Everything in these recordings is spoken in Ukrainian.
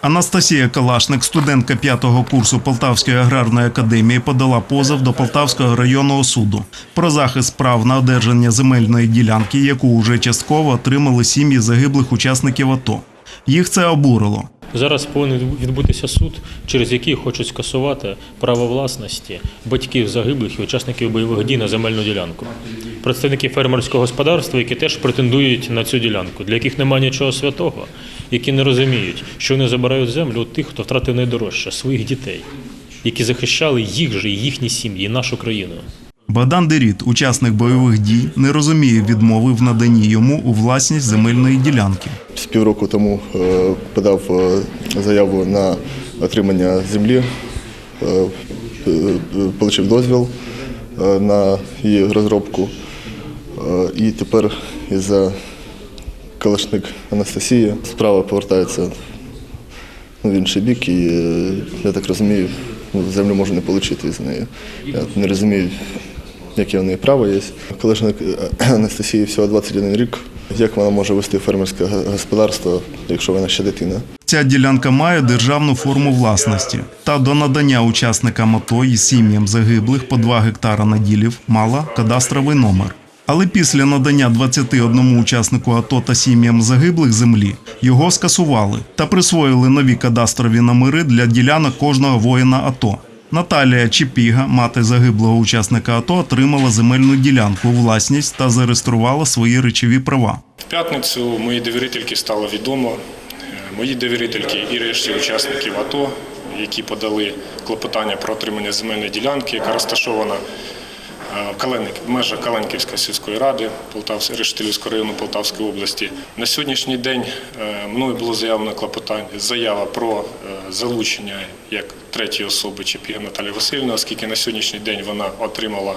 Анастасія Калашник, студентка п'ятого курсу Полтавської аграрної академії, подала позов до Полтавського районного суду про захист прав на одержання земельної ділянки, яку уже частково отримали сім'ї загиблих учасників АТО. Їх це обурило. Зараз повинен відбутися суд, через який хочуть скасувати право власності батьків загиблих і учасників бойових дій на земельну ділянку. Представники фермерського господарства, які теж претендують на цю ділянку, для яких немає нічого святого, які не розуміють, що вони забирають землю у тих, хто втратив найдорожче своїх дітей, які захищали їх же і їхні сім'ї, і нашу країну. Богдан Деріт, учасник бойових дій, не розуміє відмови в наданні йому у власність земельної ділянки. З півроку тому е, подав е, заяву на отримання землі, е, отримав дозвіл на її розробку. І тепер із-за Калашник Анастасії справа повертається в інший бік, і е, я так розумію, землю можна не отримати з неї. Я не розумію, яке в неї право є. Калашник е, Анастасії всього 21 рік. Як вона може вести фермерське господарство, якщо вона ще дитина? Ця ділянка має державну форму власності та до надання учасникам АТО і сім'ям загиблих по 2 гектара наділів мала кадастровий номер. Але після надання 21 учаснику АТО та сім'ям загиблих землі його скасували та присвоїли нові кадастрові номери для ділянок кожного воїна АТО. Наталія Чепіга, мати загиблого учасника АТО, отримала земельну ділянку власність та зареєструвала свої речові права. В п'ятницю моїй довірительки стало відомо, е, мої довірительки і решті учасників АТО, які подали клопотання про отримання земельної ділянки, яка розташована в в межах Каленківської сільської ради Полтавської Рештилівського району Полтавської області. На сьогоднішній день е, мною було заявлено клопотання, заява про е, залучення як третьої особи Чепіга Наталії Васильівни, оскільки на сьогоднішній день вона отримала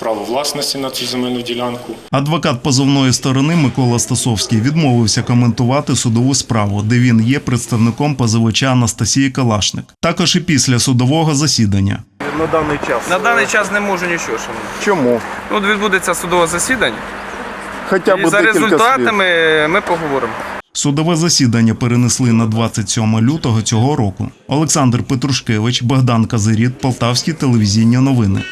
право власності на цю земельну ділянку. Адвокат позовної сторони Микола Стасовський відмовився коментувати судову справу, де він є представником позивача Анастасії Калашник. Також і після судового засідання. На даний час? На даний час не можу нічого, шановні. Чому? Ну, От відбудеться судове засідання, Хоча б і за декілька слів. результатами ми поговоримо. Судове засідання перенесли на 27 лютого цього року. Олександр Петрушкевич, Богдан Казиріт, Полтавські телевізійні новини.